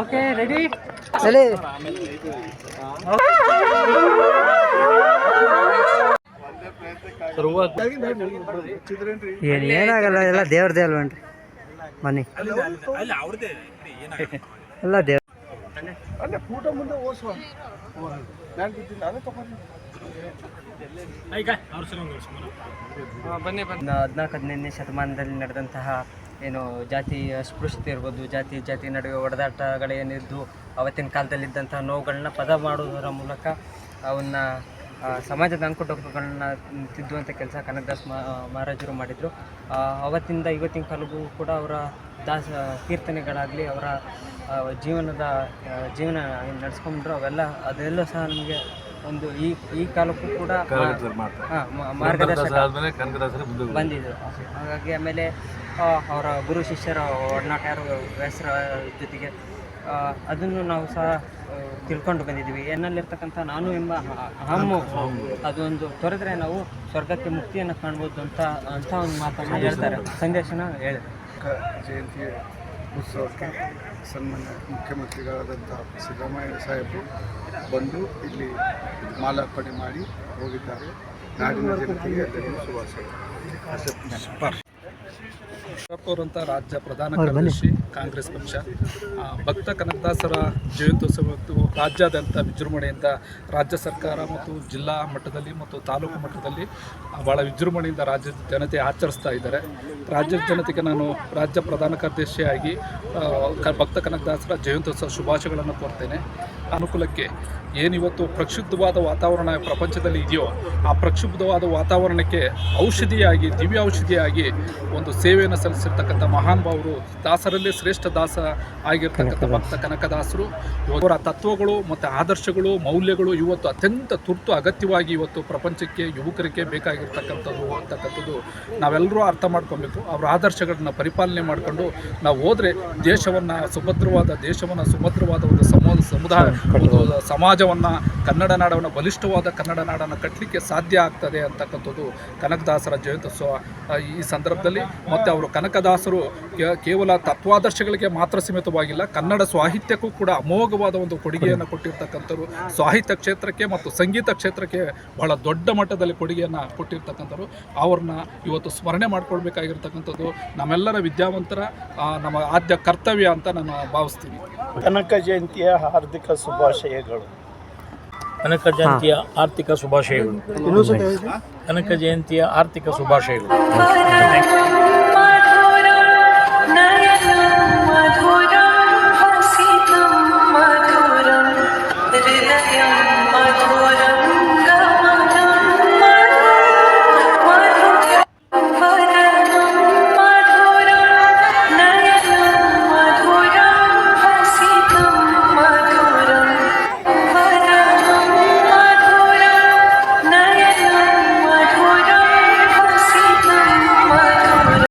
Okay ready ಸರಿ ಏನು ಏನಾಗಲ್ಲ ಎಲ್ಲ ದೇವ್ರದೇ ಅಲ್ವೇನ್ರಿ ಮನಿ ಎಲ್ಲ ದೇವ್ರ ಅದೇ ಬನ್ನಿ ಹದಿನಾಲ್ಕು ಹದಿನೈದನೇ ಶತಮಾನದಲ್ಲಿ ನಡೆದಂತಹ ಏನು ಜಾತಿ ಅಸ್ಪೃಶ್ಯತೆ ಇರ್ಬೋದು ಜಾತಿ ಜಾತಿ ನಡುವೆ ಒಡೆದಾಟಗಳೇನಿದ್ದು ಅವತ್ತಿನ ಕಾಲದಲ್ಲಿದ್ದಂತಹ ನೋವುಗಳನ್ನ ಪದ ಮಾಡುವುದರ ಮೂಲಕ ಅವನ್ನ ಸಮಾಜದ ಅಂಕುಟೊಂಕುಗಳನ್ನ ತಿದ್ದುವಂಥ ಕೆಲಸ ಕನಕದಾಸ್ ಮಾ ಮಹಾರಾಜರು ಮಾಡಿದರು. ಅವತ್ತಿಂದ ಇವತ್ತಿನ ಕಾಲಕ್ಕೂ ಕೂಡ ಅವರ ದಾಸ ಕೀರ್ತನೆಗಳಾಗಲಿ ಅವರ ಜೀವನದ ಜೀವನ ಏನು ನಡೆಸ್ಕೊಂಡ್ರು ಅವೆಲ್ಲ ಅದೆಲ್ಲೂ ಸಹ ನಮಗೆ ಒಂದು ಈ ಈ ಕಾಲಕ್ಕೂ ಕೂಡ ಹಾಂ ಮಾರ್ಗದರ್ಶಕ ಬಂದಿದ್ದರು ಹಾಗಾಗಿ ಆಮೇಲೆ ಅವರ ಗುರು ಶಿಷ್ಯರ ಒಡನಾಟ ಯಾರು ವ್ಯಾಸರ ಜೊತೆಗೆ ಅದನ್ನು ನಾವು ಸಹ ತಿಳ್ಕೊಂಡು ಬಂದಿದ್ದೀವಿ. ಎನ್ನಲ್ಲಿರ್ತಕ್ಕಂಥ ನಾನು ಎಂಬ ಹಮ್ಮು ಅದೊಂದು ತೊರೆದ್ರೆ ನಾವು ಸ್ವರ್ಗಕ್ಕೆ ಮುಕ್ತಿಯನ್ನು ಕಾಣ್ಬೋದು ಅಂತ ಅಂತ ಒಂದು ಮಾತನ್ನು ಹೇಳ್ತಾರೆ. ಸಂದೇಶನ ಹೇಳಿ ಕ- ಜಯಂತಿ ಉತ್ಸವಕ್ಕೆ ಸನ್ಮಾನ್ಯ ಮುಖ್ಯಮಂತ್ರಿಗಳಾದಂಥ ಸಿದ್ದರಾಮಯ್ಯ ಸಾಹೇಬರು ಬಂದು ಇಲ್ಲಿ ಮಾಲಾರ್ಪಣೆ ಮಾಡಿ ಹೋಗಿದ್ದಾರೆ. ನಾಡಿನ ಜನತೆಗೆ ರಾಜ್ಯ ಪ್ರಧಾನ ಕಾರ್ಯದರ್ಶಿ ಕಾಂಗ್ರೆಸ್ ಪಕ್ಷ. ಭಕ್ತ ಕನಕದಾಸರ ಜಯಂತ್ಯೋತ್ಸವ ಮತ್ತು ರಾಜ್ಯಾದ್ಯಂತ ವಿಜೃಂಭಣೆಯಿಂದ ರಾಜ್ಯ ಸರ್ಕಾರ ಮತ್ತು ಜಿಲ್ಲಾ ಮಟ್ಟದಲ್ಲಿ ಮತ್ತು ತಾಲೂಕು ಮಟ್ಟದಲ್ಲಿ ಆ, ಭಾಳ ವಿಜೃಂಭಣೆಯಿಂದ ರಾಜ್ಯದ ಜನತೆ ಆಚರಿಸ್ತಾ ಇದ್ದಾರೆ. ರಾಜ್ಯದ ಜನತೆಗೆ ನಾನು ರಾಜ್ಯ ಪ್ರಧಾನ ಕಾರ್ಯದರ್ಶಿಯಾಗಿ ಕ- ಭಕ್ತ ಕನಕದಾಸರ ಜಯಂತ್ಯೋತ್ಸವ ಶುಭಾಶಯಗಳನ್ನು ಕೋರ್ತೇನೆ. ಅನುಕೂಲಕ್ಕೆ ಏನಿವತ್ತು ಪ್ರಕ್ಷುಬ್ಧವಾದ ವಾತಾವರಣ ಪ್ರಪಂಚದಲ್ಲಿ ಇದೆಯೋ ಆ ಪ್ರಕ್ಷುಬ್ಧವಾದ ವಾತಾವರಣಕ್ಕೆ ಔಷಧಿಯಾಗಿ ದಿವ್ಯ ಔಷಧಿಯಾಗಿ ಒಂದು ಸೇವೆಯನ್ನು ಸಲ್ಲಿಸಿರ್ತಕ್ಕಂಥ ಮಹಾನ್ ಭಾವರು ದಾಸರಲ್ಲಿ ಶ್ರೇಷ್ಠ ದಾಸ ಆಗಿರ್ತಕ್ಕಂಥ ಭಕ್ತ ಕನಕದಾಸರು ಇವರ ತತ್ವಗಳು ಮತ್ತು ಆದರ್ಶಗಳು ಮೌಲ್ಯಗಳು ಇವತ್ತು ಅತ್ಯಂತ ತುರ್ತು ಅಗತ್ಯವಾಗಿ ಇವತ್ತು ಪ್ರಪಂಚಕ್ಕೆ ಯುವಕರಿಗೆ ಬೇಕಾಗಿರ್ತಕ್ಕಂಥದ್ದು ಅಂತಕ್ಕಂಥದ್ದು ನಾವೆಲ್ಲರೂ ಅರ್ಥ ಮಾಡ್ಕೊಬೇಕು. ಅವರ ಆದರ್ಶಗಳನ್ನ ಪರಿಪಾಲನೆ ಮಾಡಿಕೊಂಡು ನಾವು ಹೋದರೆ ದೇಶವನ್ನು ಸುಭದ್ರವಾದ ದೇಶವನ್ನು ಸುಭದ್ರವಾದ ಒಂದು ಸಮೋ ಸಮುದಾಯ ಒಂದು ಸಮಾಜವನ್ನು ಕನ್ನಡ ನಾಡವನ್ನು ಬಲಿಷ್ಠವಾದ ಕನ್ನಡ ನಾಡನ್ನು ಕಟ್ಟಲಿಕ್ಕೆ ಸಾಧ್ಯ ಆಗ್ತದೆ ಅಂತಕ್ಕಂಥದ್ದು ಕನಕದಾಸರ ಜಯಂತ್ಯುತ್ಸವ ಈ ಸಂದರ್ಭದಲ್ಲಿ. ಮತ್ತು ಅವರು ಕನಕದಾಸರು ಕೇವಲ ತತ್ವಾದರ್ಶಗಳಿಗೆ ಮಾತ್ರ ಸೀಮಿತವಾಗಿಲ್ಲ ಕನ್ನಡ ಸಾಹಿತ್ಯಕ್ಕೂ ಕೂಡ ಅಮೋಘವಾದ ಒಂದು ಕೊಡುಗೆಯನ್ನು ಕೊಟ್ಟಿರ್ತಕ್ಕಂಥವ್ರು. ಸಾಹಿತ್ಯ ಕ್ಷೇತ್ರಕ್ಕೆ ಮತ್ತು ಸಂಗೀತ ಕ್ಷೇತ್ರಕ್ಕೆ ಬಹಳ ದೊಡ್ಡ ಮಟ್ಟದಲ್ಲಿ ಕೊಡುಗೆಯನ್ನು ಕೊಟ್ಟಿರ್ತಕ್ಕಂಥವ್ರು. ಅವ್ರನ್ನ ಇವತ್ತು ಸ್ಮರಣೆ ಮಾಡ್ಕೊಳ್ಬೇಕಾಗಿರ್ತಕ್ಕಂಥದ್ದು ನಮ್ಮೆಲ್ಲರ ವಿದ್ಯಾವಂತರ ನಮ್ಮ ಆದ್ಯ ಕರ್ತವ್ಯ ಅಂತ ನಾನು ಭಾವಿಸ್ತೀನಿ. ಕನಕ ಜಯಂತಿಯ ಹಾರ್ದಿಕ ಶುಭಾಶಯಗಳು. ಕನಕ ಜಯಂತಿಯ ಆರ್ಥಿಕ ಶುಭಾಶಯಗಳು. ಕನಕ ಜಯಂತಿಯ ಆರ್ಥಿಕ ಶುಭಾಶಯಗಳು.